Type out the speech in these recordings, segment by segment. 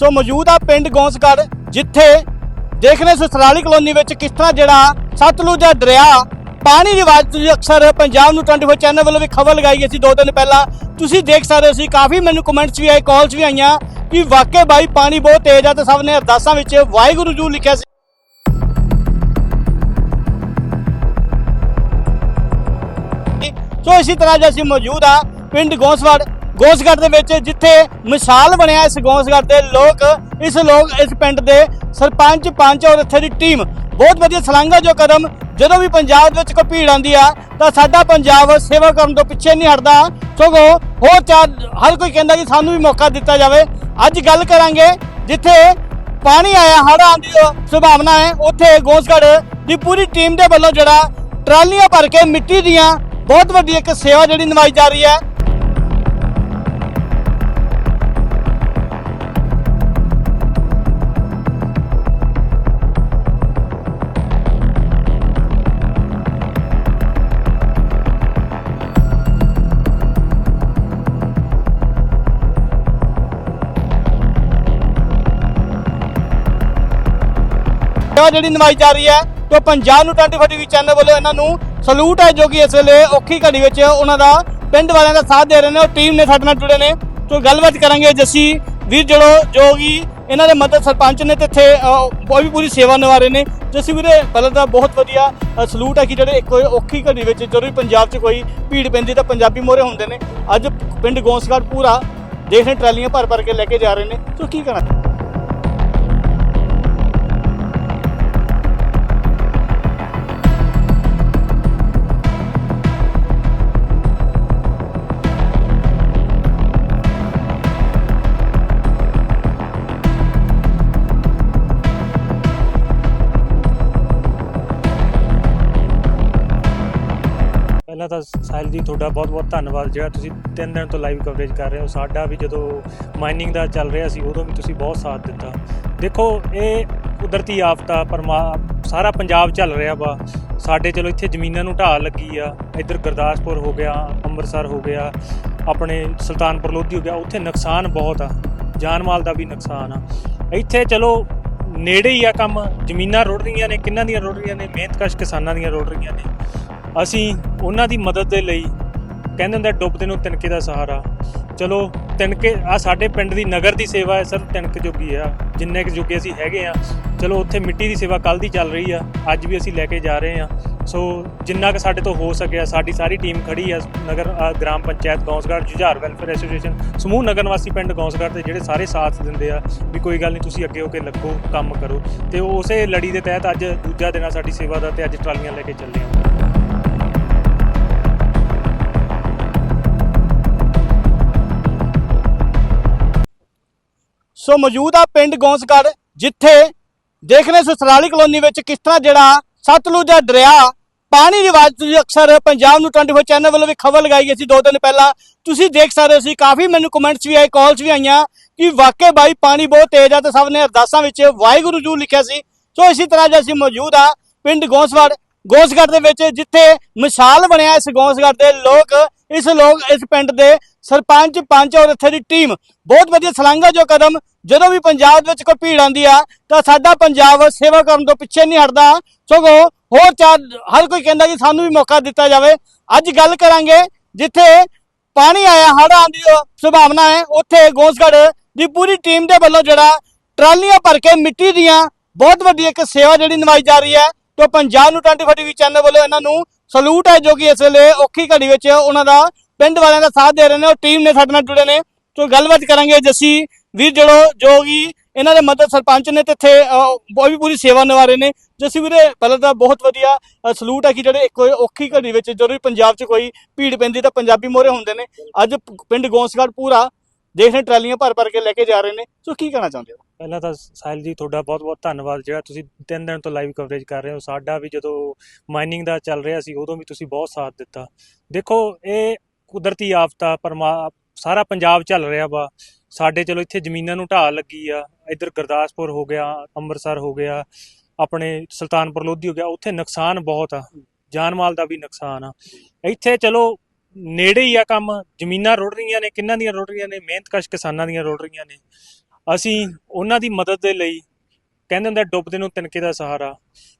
ਸੋ ਮੌਜੂਦ ਆ ਪਿੰਡ ਗੌਂਸਗੜ੍ਹ, ਜਿੱਥੇ ਦੇਖ ਰਹੇ ਸਸਰਾਲੀ ਕਲੋਨੀ ਵਿੱਚ ਕਿਸ ਤਰ੍ਹਾਂ ਜਿਹੜਾ ਸਤਲੁਜ ਦਾ ਦਰਿਆ ਪਾਣੀ ਦੀ ਆਵਾਜ਼ ਤੁਸੀਂ ਅਕਸਰ ਪੰਜਾਬ ਨੂੰ 24 ਚੈਨਲ ਵੱਲੋਂ ਵੀ ਖਬਰ ਲਗਾਈ ਗਈ ਸੀ ਦੋ ਦਿਨ ਪਹਿਲਾਂ। ਤੁਸੀਂ ਦੇਖ ਸਕਦੇ ਸੀ ਕਾਫੀ ਮੈਨੂੰ ਕਮੈਂਟਸ ਵੀ ਆਏ ਕਾਲਸ ਵੀ ਆਈਆਂ ਕਿ ਵਾਕਈ ਬਾਈ ਪਾਣੀ ਬਹੁਤ ਤੇਜ਼ ਆ ਤੇ ਸਭ ਨੇ ਅਰਦਾਸਾਂ ਵਿੱਚ ਵਾਹਿਗੁਰੂ ਜੀ ਲਿਖਿਆ ਸੀ। ਸੋ ਇਸੇ ਤਰ੍ਹਾਂ ਜੇ ਅਸੀਂ ਮੌਜੂਦ ਆ ਪਿੰਡ ਗੌਂਸਗੜ੍ਹ ਗੌਂਸਗੜ੍ਹ ਦੇ ਵਿੱਚ ਜਿੱਥੇ ਮਿਸਾਲ ਬਣਿਆ ਇਸ ਗੌਂਸਗੜ੍ਹ ਦੇ ਲੋਕ, ਇਸ ਲੋਕ, ਇਸ ਪਿੰਡ ਦੇ ਸਰਪੰਚ, ਪੰਚ ਔਰ ਇੱਥੇ ਦੀ ਟੀਮ ਬਹੁਤ ਵਧੀਆ ਸਲਾਂਘਾ ਜੋ ਕਦਮ ਜਦੋਂ ਵੀ ਪੰਜਾਬ ਵਿੱਚ ਕੋਈ ਭੀੜ ਆਉਂਦੀ ਆ, ਤਾਂ ਸਾਡਾ ਪੰਜਾਬ ਸੇਵਾ ਕਰਨ ਤੋਂ ਪਿੱਛੇ ਨਹੀਂ ਹਟਦਾ। ਸਗੋਂ ਹੋਰ ਚਾਰ, ਹਰ ਕੋਈ ਕਹਿੰਦਾ ਕਿ ਸਾਨੂੰ ਵੀ ਮੌਕਾ ਦਿੱਤਾ ਜਾਵੇ। ਅੱਜ ਗੱਲ ਕਰਾਂਗੇ ਜਿੱਥੇ ਪਾਣੀ ਆਇਆ, ਹੜ੍ਹ ਆਉਣ ਦੀ ਸੰਭਾਵਨਾ ਹੈ, ਉੱਥੇ ਗੌਂਸਗੜ੍ਹ ਦੀ ਪੂਰੀ ਟੀਮ ਦੇ ਵੱਲੋਂ ਜਿਹੜਾ ਟਰਾਲੀਆਂ ਭਰ ਕੇ ਮਿੱਟੀ ਦੀਆਂ ਬਹੁਤ ਵੱਡੀ ਇੱਕ ਸੇਵਾ ਜਿਹੜੀ ਨਿਭਾਈ ਜਾ ਰਹੀ ਹੈ। ਸੇਵਾ ਜਿਹੜੀ ਨਿਭਾਈ ਜਾ ਰਹੀ ਹੈ, ਤੇ ਪੰਜਾਬ ਨੂੰ 24 ਟੀਵੀ ਚੈਨਲ ਵੱਲੋਂ ਇਹਨਾਂ ਨੂੰ ਸਲੂਟ ਹੈ, ਜੋ ਕਿ ਇਸ ਵੇਲੇ ਔਖੀ ਘੜੀ ਵਿੱਚ ਉਹਨਾਂ ਦਾ ਪਿੰਡ ਵਾਲਿਆਂ ਦਾ ਸਾਥ ਦੇ ਰਹੇ ਨੇ, ਉਹ ਟੀਮ ਨੇ ਸਾਡੇ ਨਾਲ ਜੁੜੇ ਨੇ। ਤੋਂ ਗੱਲਬਾਤ ਕਰਾਂਗੇ ਜੱਸੀ, ਵੀਰ ਜੜੋ, ਜੋ ਕਿ ਇਹਨਾਂ ਦੇ ਮਦਦ ਸਰਪੰਚ ਨੇ ਤੇ ਇੱਥੇ ਉਹ ਵੀ ਪੂਰੀ ਸੇਵਾ ਨਿਭਾ ਰਹੇ ਨੇ। ਜੱਸੀ ਵੀਰੇ, ਪਹਿਲਾਂ ਤਾਂ ਬਹੁਤ ਵਧੀਆ ਸਲੂਟ ਹੈ ਕਿ ਜਿਹੜੇ ਇੱਕ ਔਖੀ ਘੜੀ ਵਿੱਚ ਜਦੋਂ ਵੀ ਪੰਜਾਬ 'ਚ ਕੋਈ ਭੀੜ ਪੈਂਦੀ ਤਾਂ ਪੰਜਾਬੀ ਮੋਰੇ ਹੁੰਦੇ ਨੇ। ਅੱਜ ਪਿੰਡ ਗੌਂਸਗੜ੍ਹ ਪੂਰਾ, ਦੇਖ ਰਹੇ ਟਰਾਲੀਆਂ ਭਰ ਭਰ ਕੇ ਲੈ ਕੇ ਜਾ ਰਹੇ ਨੇ। ਸੋ ਕੀ ਕਰਾਂ? ਪਹਿਲਾਂ ਤਾਂ ਸਾਹਿਲ ਜੀ, ਤੁਹਾਡਾ ਬਹੁਤ-ਬਹੁਤ ਧੰਨਵਾਦ। ਜਿਹੜਾ ਤੁਸੀਂ ਤਿੰਨ ਦਿਨ ਤੋਂ ਲਾਈਵ ਕਵਰੇਜ ਕਰ ਰਹੇ ਹੋ, ਸਾਡਾ ਵੀ ਜਦੋਂ ਮਾਈਨਿੰਗ ਦਾ ਚੱਲ ਰਿਹਾ ਸੀ, ਉਦੋਂ ਵੀ ਤੁਸੀਂ ਬਹੁਤ ਸਾਥ ਦਿੱਤਾ। ਦੇਖੋ, ਇਹ ਕੁਦਰਤੀ ਆਫਤਾ, ਪਰਮਾ, ਸਾਰਾ ਪੰਜਾਬ ਚੱਲ ਰਿਹਾ ਵਾ। ਸਾਡੇ ਚਲੋ ਇੱਥੇ ਜ਼ਮੀਨਾਂ ਨੂੰ ਢਾਹ ਲੱਗੀ ਆ। ਇੱਧਰ ਗੁਰਦਾਸਪੁਰ ਹੋ ਗਿਆ, ਅੰਮ੍ਰਿਤਸਰ ਹੋ ਗਿਆ, ਆਪਣੇ ਸੁਲਤਾਨਪੁਰ ਲੋਧੀ ਹੋ ਗਿਆ, ਉੱਥੇ ਨੁਕਸਾਨ ਬਹੁਤ ਆ। ਜਾਨ ਮਾਲ ਦਾ ਵੀ ਨੁਕਸਾਨ ਆ। ਇੱਥੇ ਚਲੋ ਨੇੜੇ ਹੀ ਆ ਕੰਮ। ਜ਼ਮੀਨਾਂ ਰੁੜ ਰਹੀਆਂ ਨੇ, ਕਿੰਨਾਂ ਦੀਆਂ ਰੁੜ ਰਹੀਆਂ ਨੇ? ਮਿਹਨਤਕਸ਼ ਕਿਸਾਨਾਂ ਦੀਆਂ ਰੁੜ ਰਹੀਆਂ ਨੇ। ਅਸੀਂ ਉਹਨਾਂ ਦੀ ਮਦਦ ਦੇ ਲਈ ਕਹਿੰਦੇ ਹੁੰਦੇ ਡੁੱਬਦੇ ਨੂੰ ਤਿਨਕੇ ਦਾ ਸਹਾਰਾ। ਚਲੋ ਤਿਨਕੇ ਆ ਸਾਡੇ ਪਿੰਡ ਦੀ ਨਗਰ ਦੀ ਸੇਵਾ ਹੈ ਸਰ ਤਿਨਕ ਜੋਗੀ ਆ, ਜਿੰਨੇ ਕੁ ਜੋਗੇ ਅਸੀਂ ਹੈਗੇ ਆ। ਚਲੋ, ਉੱਥੇ ਮਿੱਟੀ ਦੀ ਸੇਵਾ ਕੱਲ ਦੀ ਚੱਲ ਰਹੀ ਆ, ਅੱਜ ਵੀ ਅਸੀਂ ਲੈ ਕੇ ਜਾ ਰਹੇ ਆ। ਸੋ, ਜਿੰਨਾ ਕੁ ਸਾਡੇ ਤੋਂ ਹੋ ਸਕਿਆ, ਸਾਡੀ ਸਾਰੀ ਟੀਮ ਖੜੀ ਆ, ਨਗਰ ਗ੍ਰਾਮ ਪੰਚਾਇਤ, ਗੌਂਸਗੜ੍ਹ, ਜੁਝਾਰ ਵੈਲਫੇਅਰ ਐਸੋਸੀਏਸ਼ਨ, ਸਮੂਹ ਨਗਰ ਨਿਵਾਸੀ ਪਿੰਡ ਗੌਂਸਗੜ੍ਹ ਦੇ ਜਿਹੜੇ ਸਾਰੇ ਸਾਥ ਦਿੰਦੇ ਆ ਵੀ ਕੋਈ ਗੱਲ ਨਹੀਂ, ਤੁਸੀਂ ਅੱਗੇ ਹੋ ਕੇ ਲੱਗੋ, ਕੰਮ ਕਰੋ। ਤੇ ਉਸੇ ਲੜੀ ਦੇ ਤਹਿਤ ਅੱਜ ਦੂਜਾ ਦਿਨ ਆ ਸਾਡੀ ਸੇਵਾ ਦਾ, ਤੇ ਅੱਜ ਟਰਾਲੀਆਂ ਲੈ ਕੇ ਚੱਲੇ ਆ। ਸੋ ਮੌਜੂਦ ਆ ਪਿੰਡ ਗੌਂਸਗੜ੍ਹ ਜਿੱਥੇ ਦੇਖ ਰਹੇ ਸਸਰਾਲੀ ਕਲੋਨੀ ਵਿੱਚ ਕਿਸ ਤਰ੍ਹਾਂ ਜਿਹੜਾ ਸਤਲੁਜ ਦਾ ਦਰਿਆ, ਪਾਣੀ ਦੀ ਆਵਾਜ਼ ਤੁਸੀਂ ਅਕਸਰ ਪੰਜਾਬ ਨੂੰ 24 ਚੈਨਲ ਵੱਲੋਂ ਵੀ ਖਬਰ ਲਗਾਈ ਗਈ ਸੀ ਦੋ ਦਿਨ ਪਹਿਲਾਂ। ਤੁਸੀਂ ਦੇਖ ਸਕਦੇ ਸੀ, ਕਾਫੀ ਮੈਨੂੰ ਕਮੈਂਟਸ ਵੀ ਆਏ ਕਾਲਸ ਵੀ ਆਈਆਂ ਕਿ ਵਾਕਈ ਬਾਈ ਪਾਣੀ ਬਹੁਤ ਤੇਜ਼ ਆ ਤੇ ਸਭ ਨੇ ਅਰਦਾਸਾਂ ਵਿੱਚ ਵਾਹਿਗੁਰੂ ਜੂ ਲਿਖਿਆ ਸੀ। ਸੋ ਇਸੇ ਤਰ੍ਹਾਂ ਜੇ ਅਸੀਂ ਮੌਜੂਦ ਆ ਪਿੰਡ ਗੌਂਸਗੜ੍ਹ ਗੌਂਸਗੜ੍ਹ ਦੇ ਵਿੱਚ ਜਿੱਥੇ ਮਿਸਾਲ ਬਣਿਆ ਇਸ ਗੌਂਸਗੜ੍ਹ ਦੇ ਲੋਕ ਇਸ ਲੋਕ, ਇਸ ਪਿੰਡ ਦੇ ਸਰਪੰਚ ਪੰਚ ਔਰ ਇੱਥੇ ਦੀ ਟੀਮ ਬਹੁਤ ਵਧੀਆ ਸਲਾਂਘਾ ਜੋ ਕਦਮ ਜਦੋਂ ਵੀ ਪੰਜਾਬ ਵਿੱਚ ਕੋਈ ਭੀੜ ਆਉਂਦੀ ਆ, ਤਾਂ ਸਾਡਾ ਪੰਜਾਬ ਸੇਵਾ ਕਰਨ ਤੋਂ ਪਿੱਛੇ ਨਹੀਂ ਹਟਦਾ। ਸਗੋਂ ਹੋਰ ਚਾਰ, ਹਰ ਕੋਈ ਕਹਿੰਦਾ ਕਿ ਸਾਨੂੰ ਵੀ ਮੌਕਾ ਦਿੱਤਾ ਜਾਵੇ। ਅੱਜ ਗੱਲ ਕਰਾਂਗੇ ਜਿੱਥੇ ਪਾਣੀ ਆਇਆ, ਹੜ੍ਹ ਆਉਣ ਦੀ ਸੰਭਾਵਨਾ ਹੈ, ਉੱਥੇ ਗੌਂਸਗੜ੍ਹ ਦੀ ਪੂਰੀ ਟੀਮ ਦੇ ਵੱਲੋਂ ਜਿਹੜਾ ਟਰਾਲੀਆਂ ਭਰ ਕੇ ਮਿੱਟੀ ਦੀਆਂ ਬਹੁਤ ਵੱਡੀ ਇੱਕ ਸੇਵਾ ਜਿਹੜੀ ਨਿਭਾਈ ਜਾ ਰਹੀ ਹੈ, ਤੇ ਪੰਜਾਬ ਨੂੰ 24 ਟੀਵੀ ਚੈਨਲ ਵੱਲੋਂ ਇਹਨਾਂ ਨੂੰ ਸਲੂਟ ਹੈ ਜੋ ਕਿ ਇਸ ਵੇਲੇ ਔਖੀ ਘੜੀ ਵਿੱਚ ਉਹਨਾਂ ਦਾ ਪਿੰਡ ਵਾਲਿਆਂ ਦਾ ਸਾਥ ਦੇ ਰਹੇ ਨੇ ਉਹ ਟੀਮ ਨੇ ਸਾਡੇ ਨਾਲ ਜੁੜੇ ਨੇ। ਤੋਂ ਗੱਲਬਾਤ ਕਰਾਂਗੇ ਜੱਸੀ, ਵੀਰ ਜੜੋ, ਜੋ ਕਿ ਇਹਨਾਂ ਦੇ ਮਦਦ ਸਰਪੰਚ ਨੇ ਤੇ ਇੱਥੇ ਉਹ ਵੀ ਪੂਰੀ ਸੇਵਾ ਨਿਭਾ ਰਹੇ ਨੇ। ਜੱਸੀ ਵੀਰੇ, ਪਹਿਲਾਂ ਤਾਂ ਬਹੁਤ ਵਧੀਆ ਸਲੂਟ ਹੈ ਕਿ ਜਿਹੜੇ ਕੋਈ ਔਖੀ ਘੜੀ ਵਿੱਚ ਜਦੋਂ ਵੀ ਪੰਜਾਬ 'ਚ ਕੋਈ ਭੀੜ ਪੈਂਦੀ ਤਾਂ ਪੰਜਾਬੀ ਮੋਰੇ ਹੁੰਦੇ ਨੇ। ਅੱਜ ਪਿੰਡ ਗੌਂਸਗੜ੍ਹ ਪੂਰਾ, ਦੇਖ ਰਹੇ ਟਰਾਲੀਆਂ ਭਰ ਭਰ ਕੇ ਲੈ ਕੇ ਜਾ ਰਹੇ ਨੇ। ਸੋ ਕੀ ਕਹਿਣਾ ਚਾਹੁੰਦੇ ਹੋ? ਪਹਿਲਾਂ ਤਾਂ ਸਾਹਿਲ ਜੀ, ਤੁਹਾਡਾ ਬਹੁਤ-ਬਹੁਤ ਧੰਨਵਾਦ। ਜਿਹੜਾ ਤੁਸੀਂ ਤਿੰਨ ਦਿਨ ਤੋਂ ਲਾਈਵ ਕਵਰੇਜ ਕਰ ਰਹੇ ਹੋ, ਸਾਡਾ ਵੀ ਜਦੋਂ ਮਾਈਨਿੰਗ ਦਾ ਚੱਲ ਰਿਹਾ ਸੀ, ਉਦੋਂ ਵੀ ਤੁਸੀਂ ਬਹੁਤ ਸਾਥ ਦਿੱਤਾ। ਦੇਖੋ, ਇਹ ਕੁਦਰਤੀ ਆਫਤਾ, ਪਰਮਾ ਸਾਰਾ ਪੰਜਾਬ ਚੱਲ ਰਿਹਾ ਵਾ। ਸਾਡੇ ਚਲੋ ਇੱਥੇ ਜ਼ਮੀਨਾਂ ਨੂੰ ਢਾਹ ਲੱਗੀ ਆ। ਇੱਧਰ ਗੁਰਦਾਸਪੁਰ ਹੋ ਗਿਆ, ਅੰਮ੍ਰਿਤਸਰ ਹੋ ਗਿਆ, ਆਪਣੇ ਸੁਲਤਾਨਪੁਰ ਲੋਧੀ ਹੋ ਗਿਆ, ਉੱਥੇ ਨੁਕਸਾਨ ਬਹੁਤ ਆ। ਜਾਨ ਮਾਲ ਦਾ ਵੀ ਨੁਕਸਾਨ ਆ। ਇੱਥੇ ਚਲੋ ਨੇੜੇ ਹੀ ਆ ਕੰਮ। ਜ਼ਮੀਨਾਂ ਰੁੜ ਰਹੀਆਂ ਨੇ, ਕਿੰਨਾਂ ਦੀਆਂ ਰੁੜ ਰਹੀਆਂ ਨੇ? ਮਿਹਨਤਕਸ਼ ਕਿਸਾਨਾਂ ਦੀਆਂ ਰੁੜ ਰਹੀਆਂ ਨੇ। ਅਸੀਂ ਉਹਨਾਂ ਦੀ ਮਦਦ ਦੇ ਲਈ ਕਹਿੰਦੇ ਹੁੰਦੇ ਆ, ਡੁੱਬਦੇ ਨੂੰ ਤਿਨਕੇ ਦਾ ਸਹਾਰਾ।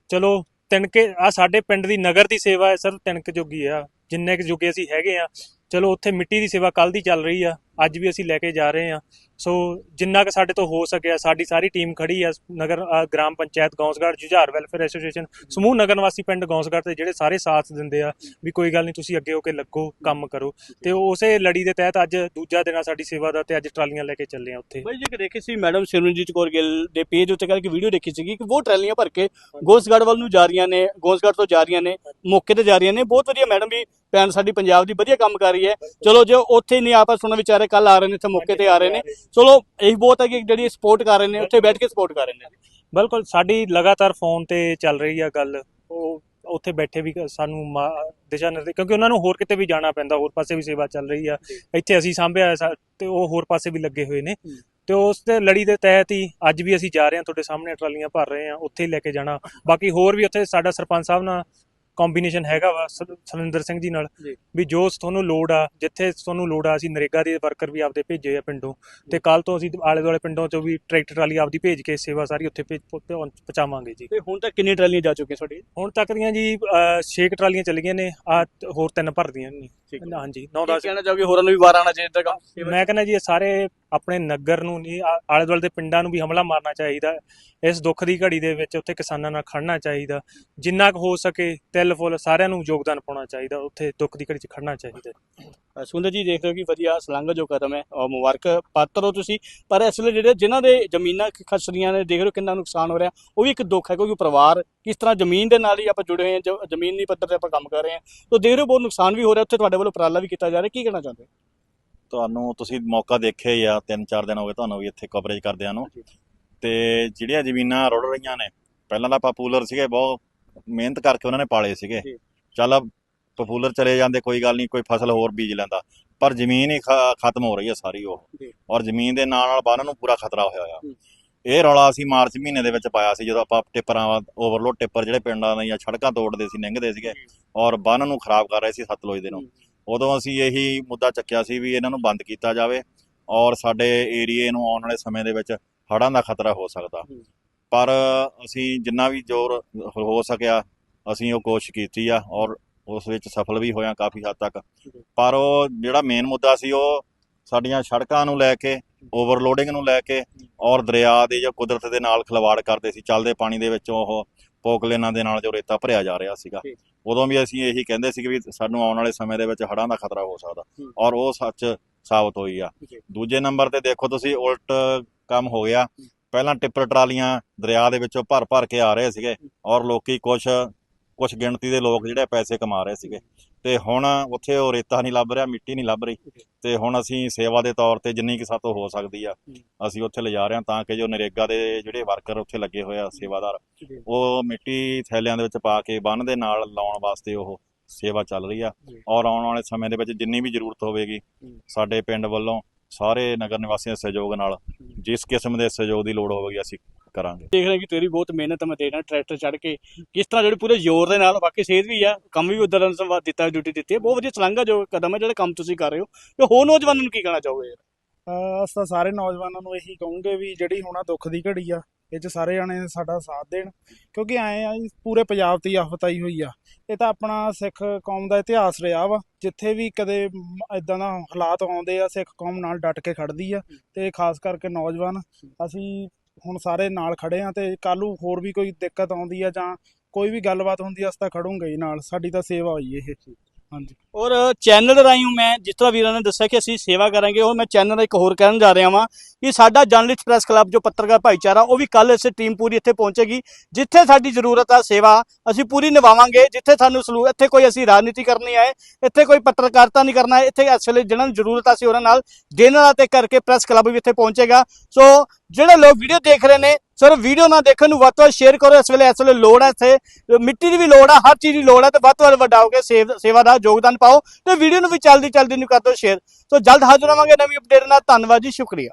ਚਲੋ ਤਿਨਕੇ ਆ ਸਾਡੇ ਪਿੰਡ ਦੀ ਨਗਰ ਦੀ ਸੇਵਾ ਹੈ ਸਰ ਤਿਨਕ ਜੋਗੀ ਆ ਜਿੰਨੇ ਕੁ ਜੋਗੇ ਅਸੀਂ ਹੈਗੇ ਆ। ਚਲੋ ਉੱਥੇ ਮਿੱਟੀ ਦੀ ਸੇਵਾ ਕੱਲ ਦੀ ਚੱਲ ਰਹੀ ਆ ਅੱਜ ਵੀ ਅਸੀਂ ਲੈ ਕੇ ਜਾ ਰਹੇ ਆ। ਸੋ ਜਿੰਨਾ ਕੁ ਸਾਡੇ ਤੋਂ ਹੋ ਸਕਿਆ ਸਾਡੀ ਸਾਰੀ ਟੀਮ ਖੜੀ ਆ ਨਗਰ ਅ, ਗ੍ਰਾਮ ਪੰਚਾਇਤ ਗੌਂਸਗੜ੍ਹ ਜੁਝਾਰ ਵੈਲਫੇਅਰ ਐਸੋਸੀਏਸ਼ਨ ਸਮੂਹ ਨਗਰ ਨਿਵਾਸੀ ਪਿੰਡ ਗੌਂਸਗੜ੍ਹ ਤੇ ਜਿਹੜੇ ਸਾਰੇ ਸਾਥ ਦਿੰਦੇ ਆ ਵੀ ਕੋਈ ਗੱਲ ਨਹੀਂ ਤੁਸੀਂ ਅੱਗੇ ਹੋ ਕੇ ਲੱਗੋ ਕੰਮ ਕਰੋ। ਤੇ ਉਸੇ ਲੜੀ ਦੇ ਤਹਿਤ ਅੱਜ ਦੂਜਾ ਦਿਨ ਆ ਸਾਡੀ ਸੇਵਾ ਦਾ ਤੇ ਅੱਜ ਟਰਾਲੀਆਂ ਲੈ ਕੇ ਚੱਲੇ ਆ ਉੱਥੇ। ਬਾਈ ਜੀ ਕਿ ਦੇਖੀ ਸੀ ਮੈਡਮ ਸਿਮਰਨਜੀਤ ਕੌਰ ਗਿੱਲ ਦੇ ਪੇਜ ਉੱਤੇ ਕਰਕੇ ਵੀਡੀਓ ਦੇਖੀ ਸੀਗੀ ਕਿ ਉਹ ਟਰਾਲੀਆਂ ਭਰ ਕੇ ਗੋਸਗੜ ਵੱਲ ਨੂੰ ਜਾ ਰਹੀਆਂ ਨੇ ਗੋਸਗੜ੍ਹ ਤੋਂ ਜਾ ਰਹੀਆਂ ਨੇ ਮੌਕੇ ਤੇ ਜਾ ਰਹੀਆਂ ਨੇ। ਬਹੁਤ ਵਧੀਆ ਮੈਡਮ ਵੀ ਭੈਣ ਸਾਡੀ ਪੰਜਾਬ ਦੀ ਵਧੀਆ ਕੰਮ ਕਰ ਰਹੀ ਹੈ। ਚਲੋ ਜੇ ਉੱਥੇ ਨਹੀਂ ਆਪਸ ਸੁਣਨ ਵਿਚਾਰੇ ਕੱਲ ਆ ਰਹੇ ਨੇ ਇੱਥੇ ਮੌਕੇ ਤੇ ਆ ਰਹੇ ਨੇ। ਚਲੋ ਇਹ ਬਹੁਤ ਹੈ ਕਿ ਜਿਹੜੀ ਸਪੋਰਟ ਕਰ ਰਹੇ ਨੇ ਉੱਥੇ ਬੈਠ ਕੇ ਸਪੋਰਟ ਕਰ ਰਹੇ ਨੇ। ਬਿਲਕੁਲ ਸਾਡੀ ਲਗਾਤਾਰ ਫੋਨ ਤੇ ਚੱਲ ਰਹੀ ਆ ਗੱਲ। ਉਹ ਉੱਥੇ ਬੈਠੇ ਵੀ ਸਾਨੂੰ ਦਿਸ਼ਾ ਨਿਰਦੇਸ਼ ਕਿਉਂਕਿ ਉਹਨਾਂ ਨੂੰ ਹੋਰ ਕਿਤੇ ਵੀ ਜਾਣਾ ਪੈਂਦਾ ਹੋਰ ਪਾਸੇ ਵੀ ਸੇਵਾ ਚੱਲ ਰਹੀ ਆ। ਇੱਥੇ ਅਸੀਂ ਸਾਂਭਿਆ ਤੇ ਉਹ ਹੋਰ ਪਾਸੇ ਵੀ ਲੱਗੇ ਹੋਏ ਨੇ। ਤੇ ਉਸ ਤੇ ਲੜੀ ਦੇ ਤਹਿਤ ਹੀ ਅੱਜ ਵੀ ਅਸੀਂ ਜਾ ਰਹੇ ਹਾਂ ਤੁਹਾਡੇ ਸਾਹਮਣੇ ਟਰਾਲੀਆਂ ਭਰ ਰਹੇ ਹਾਂ ਉੱਥੇ ਹੀ ਲੈ ਕੇ ਜਾਣਾ। ਬਾਕੀ ਹੋਰ ਵੀ ਉੱਥੇ ਸਾਡਾ ਸਰਪੰਚ ਸਾਹਿਬ ਨਾਲ ਕੰਬੀਨੇਸ਼ਨ ਹੈਗਾ ਵਾ ਸੁਰਿੰਦਰ ਸਿੰਘ ਜੀ ਨਾਲ। ਵੀ ਜੋ ਤੁਹਾਨੂੰ ਲੋੜ ਆ ਜਿੱਥੇ ਤੁਹਾਨੂੰ ਲੋੜ ਆ ਅਸੀਂ ਨਰੇਗਾ ਦੇ ਵਰਕਰ ਵੀ ਆਪਦੇ ਭੇਜੇ ਆ ਪਿੰਡੋਂ। ਤੇ ਕੱਲ ਤੋਂ ਅਸੀਂ ਆਲੇ ਦੁਆਲੇ ਪਿੰਡੋਂ ਚੋਂ ਵੀ ਟਰੈਕਟਰ ਟਰਾਲੀ ਆਪਦੀ ਭੇਜ ਕੇ ਸੇਵਾ ਸਾਰੀ ਉੱਥੇ ਪਹੁੰਚਾਵਾਂਗੇ ਜੀ। ਤੇ ਹੁਣ ਤੱਕ ਕਿੰਨੀਆਂ ਟਰਾਲੀਆਂ ਜਾ ਚੁੱਕੀਆਂ ਤੁਹਾਡੀ ਹੁਣ ਤੱਕ ਦੀਆਂ ਜੀ 6 ਟਰਾਲੀਆਂ ਚੱਲ ਗਈਆਂ ਨੇ ਆ ਹੋਰ ਤਿੰਨ ਭਰਦੀਆਂ ਨੇ। ਠੀਕ ਹੈ। ਹਾਂਜੀ। 9 ਕੀ 10 ਕਹਿਣਾ ਚਾਹੋਗੇ ਹੋਰਾਂ ਨੂੰ ਵੀ ਵਾਰ ਆਣਾ ਚਾਹੀਦਾ ਕੰਮ? ਮੈਂ ਕਹਿੰਦਾ ਜੀ ਇਹ ਸਾਰੇ ਆਪਣੇ ਨਗਰ ਨੂੰ ਨਹੀਂ ਆ- ਆਲੇ ਦੁਆਲੇ ਦੇ ਪਿੰਡਾਂ ਨੂੰ ਵੀ ਹਮਲਾ ਮਾਰਨਾ ਚਾਹੀਦਾ। ਇਸ ਦੁੱਖ ਦੀ ਘੜੀ ਦੇ ਵਿੱਚ ਉੱਥੇ ਕਿਸਾਨਾਂ ਨਾਲ ਖੜਨਾ ਚਾਹੀਦਾ। ਜਿੰਨਾ ਕੁ ਹੋ ਸਕੇ ਤਿਲ ਫੁੱਲ ਸਾਰਿਆਂ ਨੂੰ ਯੋਗਦਾਨ ਪਾਉਣਾ ਚਾਹੀਦਾ। ਉੱਥੇ ਦੁੱਖ ਦੀ ਘੜੀ 'ਚ ਖੜਨਾ ਚਾਹੀਦਾ। ਅ, ਸੁੰਦਰ ਜੀ ਦੇਖ ਰਹੇ ਹੋ ਕਿ ਵਧੀਆ ਸਲੰਘ ਜੋ ਕਦਮ ਹੈ ਔਰ ਮੁਬਾਰਕ ਪਾਤਰ ਹੋ ਤੁਸੀਂ। ਪਰ ਇਸ ਵੇਲੇ ਜਿਹੜੇ ਜਿਨ੍ਹਾਂ ਦੇ ਜ਼ਮੀਨਾਂ ਖ- ਖਸਰੀਆਂ ਨੇ ਦੇਖ ਰਹੇ ਹੋ ਕਿੰਨਾ ਨੁਕਸਾਨ ਹੋ ਰਿਹਾ ਉਹ ਵੀ ਇੱਕ ਦੁੱਖ ਹੈ ਕਿਉਂਕਿ ਪਰਿਵਾਰ ਕਿਸ ਤਰ੍ਹਾਂ ਜ਼ਮੀਨ ਦੇ ਨਾਲ ਹੀ ਆਪਾਂ ਜੁੜੇ ਹੋਏ ਹਾਂ ਜ਼ਮੀਨ ਪੱਧਰ ਤੇ ਆਪਾਂ ਕੰਮ ਕਰ ਰਹੇ ਹਾਂ ਤਾਂ ਦੇਖ ਰਹੇ ਹੋ ਬਹੁਤ ਨੁਕਸਾਨ ਵੀ ਹੋ ਰਿਹਾ ਉੱਥੇ ਤੁਹਾਡੇ ਵੱਲੋਂ ਉਪਰਾਲਾ ਵੀ ਕੀਤਾ ਜਾ ਰਿਹਾ ਕੀ ਕਹਿਣਾ ਚਾਹੁੰਦੇ ਤੁਹਾਨੂੰ ਤੁਸੀਂ ਮੌਕਾ ਦੇਖਿਆ ਹੀ ਆ ਤਿੰਨ ਚਾਰ ਦਿਨ ਹੋ ਗਏ ਤੁਹਾਨੂੰ ਵੀ ਇੱਥੇ ਕਵਰੇਜ ਕਰਦਿਆਂ ਨੂੰ। ਤੇ ਜਿਹੜੀਆਂ ਜ਼ਮੀਨਾਂ ਰੁੜ ਰਹੀਆਂ ਨੇ ਪਹਿਲਾਂ ਤਾਂ ਪਪੂਲਰ ਸੀਗੇ ਬਹੁਤ ਮਿਹਨਤ ਕਰਕੇ ਉਹਨਾਂ ਨੇ ਪਾਲੇ ਸੀਗੇ। ਚੱਲ ਪਪੂਲਰ ਚਲੇ ਜਾਂਦੇ ਕੋਈ ਗੱਲ ਨਹੀਂ ਕੋਈ ਫਸਲ ਹੋਰ ਬੀਜ ਲੈਂਦਾ ਪਰ ਜ਼ਮੀਨ ਹੀ ਖਤਮ ਹੋ ਰਹੀ ਹੈ ਸਾਰੀ ਉਹ। ਔਰ ਜ਼ਮੀਨ ਦੇ ਨਾਲ ਨਾਲ ਬੰਨ ਨੂੰ ਪੂਰਾ ਖਤਰਾ ਹੋਇਆ ਹੋਇਆ। ਇਹ ਰੌਲਾ ਅਸੀਂ ਮਾਰਚ ਮਹੀਨੇ ਦੇ ਵਿੱਚ ਪਾਇਆ ਸੀ ਜਦੋਂ ਆਪਾਂ ਟਿੱਪਰਾਂ ਓਵਰਲੋਡ ਟਿੱਪਰ ਜਿਹੜੇ ਪਿੰਡਾਂ ਦੀਆਂ ਸੜਕਾਂ ਤੋੜਦੇ ਸੀ ਲੰਘਦੇ ਸੀਗੇ ਔਰ ਬੰਨ ਨੂੰ ਖਰਾਬ ਕਰ ਰਹੇ ਸੀ ਸਤਲੁਜ ਦੇ ਨੂੰ। ਉਦੋਂ ਅਸੀਂ ਇਹੀ ਮੁੱਦਾ ਚੱਕਿਆ ਸੀ ਵੀ ਇਹਨਾਂ ਨੂੰ ਬੰਦ ਕੀਤਾ ਜਾਵੇ ਔਰ ਸਾਡੇ ਏਰੀਏ ਨੂੰ ਆਉਣ ਵਾਲੇ ਸਮੇਂ ਦੇ ਵਿੱਚ ਹੜ੍ਹਾਂ ਦਾ ਖਤਰਾ ਹੋ ਸਕਦਾ। ਪਰ ਅਸੀਂ ਜਿੰਨਾ ਵੀ ਜ਼ੋਰ ਹੋ ਸਕਿਆ ਅਸੀਂ ਉਹ ਕੋਸ਼ਿਸ਼ ਕੀਤੀ ਆ ਔਰ ਉਸ ਵਿੱਚ ਸਫਲ ਵੀ ਹੋਇਆ ਕਾਫੀ ਹੱਦ ਤੱਕ। ਪਰ ਉਹ ਜਿਹੜਾ ਮੇਨ ਮੁੱਦਾ ਸੀ ਉਹ ਸਾਡੀਆਂ ਸੜਕਾਂ ਨੂੰ ਲੈ ਕੇ ਓਵਰਲੋਡਿੰਗ ਨੂੰ ਲੈ ਕੇ ਔਰ ਦਰਿਆ ਦੇ ਜਾਂ ਕੁਦਰਤ ਦੇ ਨਾਲ ਖਿਲਵਾੜ ਕਰਦੇ ਸੀ ਚੱਲਦੇ ਪਾਣੀ ਦੇ ਵਿੱਚ ਉਹ ਪੋਕਲੇਨਾਂ ਦੇ ਨਾਲ ਜੋ ਰੇਤਾ ਭਰਿਆ ਜਾ ਰਿਹਾ ਸੀਗਾ। ਉਦੋਂ ਵੀ ਅਸੀਂ ਇਹੀ ਕਹਿੰਦੇ ਸੀ ਕਿ ਵੀ ਸਾਨੂੰ ਆਉਣ ਵਾਲੇ ਸਮੇਂ ਦੇ ਵਿੱਚ ਹੜ੍ਹਾਂ ਦਾ ਖਤਰਾ ਹੋ ਸਕਦਾ। ਔਰ ਉਹ ਸੱਚ ਸਾਬਤ ਹੋਈ ਆ। ਦੂਜੇ ਨੰਬਰ ਤੇ ਦੇਖੋ ਤੁਸੀਂ ਉਲਟ ਕੰਮ ਹੋ ਗਿਆ ਪਹਿਲਾਂ ਟਿੱਪਰ ਟਰਾਲੀਆਂ ਦਰਿਆ ਦੇ ਵਿੱਚੋਂ ਭਰ ਭਰ ਕੇ ਆ ਰਹੇ ਸੀਗੇ ਔਰ ਲੋਕੀ ਕੁਝ ਕੁਝ ਗਿਣਤੀ ਦੇ ਲੋਕ ਜਿਹੜੇ ਪੈਸੇ ਕਮਾ ਰਹੇ ਸੀਗੇ ਤੇ ਹੁਣ ਉੱਥੇ ਉਹ ਰੇਤਾ ਨਹੀਂ ਲੱਭ ਰਿਹਾ ਮਿੱਟੀ ਨਹੀਂ ਲੱਭ ਰਹੀ ਤੇ ਹੁਣ ਅਸੀਂ ਸੇਵਾ ਦੇ ਤੌਰ ਤੇ ਜਿੰਨੀ ਕਿ ਸਾਤੋਂ ਹੋ ਸਕਦੀ ਆ ਅਸੀਂ ਉੱਥੇ ਲਿਜਾ ਰਹੇ ਹਾਂ ਤਾਂ ਕਿ ਜੋ ਨਰੇਗਾ ਦੇ ਜਿਹੜੇ ਵਰਕਰ ਉੱਥੇ ਲੱਗੇ ਹੋਏ ਆ ਸੇਵਾਦਾਰ। ਉਹ ਮਿੱਟੀ ਥੈਲਿਆਂ ਦੇ ਵਿੱਚ ਪਾ ਕੇ ਬੰਨ ਦੇ ਨਾਲ ਲਾਉਣ ਵਾਸਤੇ ਉਹ ਸੇਵਾ ਚੱਲ ਰਹੀ ਆ। ਔਰ ਆਉਣ ਵਾਲੇ ਸਮੇਂ ਦੇ ਵਿੱਚ ਜਿੰਨੀ ਵੀ ਜ਼ਰੂਰਤ ਹੋਵੇਗੀ। ਸਾਡੇ ਪਿੰਡ ਵੱਲੋਂ ਸਾਰੇ ਨਗਰ ਨਿਵਾਸੀਆਂ ਦੇ ਸਹਿਯੋਗ ਨਾਲ ਜਿਸ ਕਿਸਮ ਦੇ ਸਹਿਯੋਗ ਦੀ ਲੋੜ ਹੋਵੇਗੀ ਅਸੀਂ ਕਰਾਂਗੇ। ਦੇਖ ਰਹੇ ਕਿ ਤੇਰੀ ਬਹੁਤ ਮਿਹਨਤ ਮੈਂ ਰਿਹਾ ਟਰੈਕਟਰ ਚੜ ਕੇ ਕਿਸ ਤਰ੍ਹਾਂ ਜਿਹੜੇ ਪੂਰੇ ਜ਼ੋਰ ਦੇ ਨਾਲ ਬਾਕੀ ਸੇਧ ਵੀ ਆ ਕੰਮ ਵੀ ਉਧਰ ਸੰਵਾਦ ਦਿੱਤਾ ਡਿਊਟੀ ਦਿੱਤੀ ਹੈ। ਬਹੁਤ ਵਧੀਆ ਸਲੰਘਾ ਜੋ ਕਦਮ ਹੈ ਜਿਹੜਾ ਕੰਮ ਤੁਸੀਂ ਕਰ ਰਹੇ ਹੋ। ਤੇ ਹੋਰ ਨੌਜਵਾਨਾਂ ਨੂੰ ਕੀ ਕਹਿਣਾ ਚਾਹੋਗੇ ਅਹ ਅਸੀਂ ਤਾਂ ਸਾਰੇ ਨੌਜਵਾਨਾਂ ਨੂੰ ਇਹੀ ਕਹੂੰਗੇ ਵੀ ਜਿਹੜੀ ਹੁਣ ਦੁੱਖ ਦੀ ਘੜੀ ਆ ਇਹ 'ਚ ਸਾਰੇ ਜਾਣੇ ਸਾਡਾ ਸਾਥ ਦੇਣ। ਕਿਉਂਕਿ ਐ ਆ ਜੀ, ਪੂਰੇ ਪੰਜਾਬ ਤੇ ਹੀ ਆਫਤ ਆਈ ਹੋਈ ਆ। ਇਹ ਤਾਂ ਆਪਣਾ ਸਿੱਖ ਕੌਮ ਦਾ ਇਤਿਹਾਸ ਰਿਹਾ ਵਾ। ਜਿੱਥੇ ਵੀ ਕਦੇ ਇਦਾਂ ਦਾ ਹਾਲਾਤ ਆਉਂਦੇ ਆ ਸਿੱਖ ਕੌਮ ਨਾਲ ਡਟ ਕੇ ਖੜਦੀ ਆ। ਤੇ ਖਾਸ ਕਰਕੇ ਨੌਜਵਾਨ ਅਸੀਂ ਹੁਣ ਸਾਰੇ ਨਾਲ ਖੜੇ ਆ ਤੇ ਕੱਲ੍ਹ ਨੂੰ ਹੋਰ ਵੀ ਕੋਈ ਦਿੱਕਤ ਆਉਂਦੀ ਆ ਜਾਂ ਕੋਈ ਵੀ ਗੱਲਬਾਤ ਹੁੰਦੀ ਆ, ਅਸੀਂ ਤਾਂ ਖੜੂੰਗੇ ਹੀ ਨਾਲ। ਸਾਡੀ ਤਾਂ ਸੇਵਾ ਹੋਈ ਇਹ ਹਾਂਜੀ। ਔਰ ਚੈਨਲ ਰਾਹੀਂ ਮੈਂ ਜਿਸ ਤਰ੍ਹਾਂ ਵੀਰਾਂ ਨੇ ਦੱਸਿਆ ਕਿ ਅਸੀਂ ਸੇਵਾ ਕਰਾਂਗੇ, ਉਹ ਮੈਂ ਚੈਨਲ ਦਾ ਇੱਕ ਹੋਰ ਕਹਿਣ ਜਾ ਰਿਹਾ ਵਾਂ ਕਿ ਸਾਡਾ ਜਰਨਲਿਸਟ ਪ੍ਰੈਸ ਕਲੱਬ ਜੋ ਪੱਤਰਕਾਰ ਭਾਈਚਾਰਾ, ਉਹ ਵੀ ਕੱਲ ਇਸ ਟੀਮ ਪੂਰੀ ਇੱਥੇ ਪਹੁੰਚੇਗੀ, ਜਿੱਥੇ ਸਾਡੀ ਜ਼ਰੂਰਤ ਆ ਸੇਵਾ, ਅਸੀਂ ਪੂਰੀ ਨਿਭਾਵਾਂਗੇ, ਜਿੱਥੇ ਸਾਨੂੰ ਸਲੂ, ਇੱਥੇ ਕੋਈ ਅਸੀਂ ਰਾਜਨੀਤੀ ਕਰਨੀ ਆਏ, ਇੱਥੇ ਕੋਈ ਪੱਤਰਕਾਰਤਾ ਨਹੀਂ ਕਰਨਾ ਇੱਥੇ ਇਸ ਵੇਲੇ ਜਿਹਨਾਂ ਨੂੰ ਜ਼ਰੂਰਤ ਆ ਅਸੀਂ ਉਹਨਾਂ ਨਾਲ ਦਿਨ ਰਾਤ ਇੱਕ ਕਰਕੇ ਪ੍ਰੈਸ ਕਲੱਬ ਵੀ ਇੱਥੇ ਪਹੁੰਚੇਗਾ। ਸੋ ਜਿਹੜੇ ਲੋਕ ਵੀਡੀਓ ਦੇਖ ਰਹੇ ਨੇ ਸਰ ਵੀਡੀਓ ਨਾ ਦੇਖਣ ਨੂੰ ਵੱਧ ਤੋਂ ਵੱਧ ਸ਼ੇਅਰ ਕਰੋ, ਇਸ ਵੇਲੇ ਇਸ ਵੇਲੇ ਲੋੜ ਹੈ ਇੱਥੇ। ਮਿੱਟੀ ਦੀ ਵੀ ਲੋੜ ਹੈ ਹਰ ਚੀਜ਼ ਦੀ ਲੋੜ ਹੈ ਤੇ ਵੱਧ ਤੋਂ ਵੱਧ ਵੱਡਾ ਹੋ ਕੇ ਸੇਵ- ਸੇਵਾ ਦਾ ਯੋਗਦਾਨ ਪਾਓ, ਤੇ ਵੀਡੀਓ ਨੂੰ ਵੀ ਜਲਦੀ ਚਲਦੀ ਨੂੰ ਕਰ ਦਿਓ ਸ਼ੇਅਰ ਸੋ ਜਲਦ ਹਾਜ਼ਰ ਹੋਵਾਂਗੇ ਨਵੀਂ ਅਪਡੇਟ ਨਾਲ। ਧੰਨਵਾਦ ਜੀ, ਸ਼ੁਕਰੀਆ।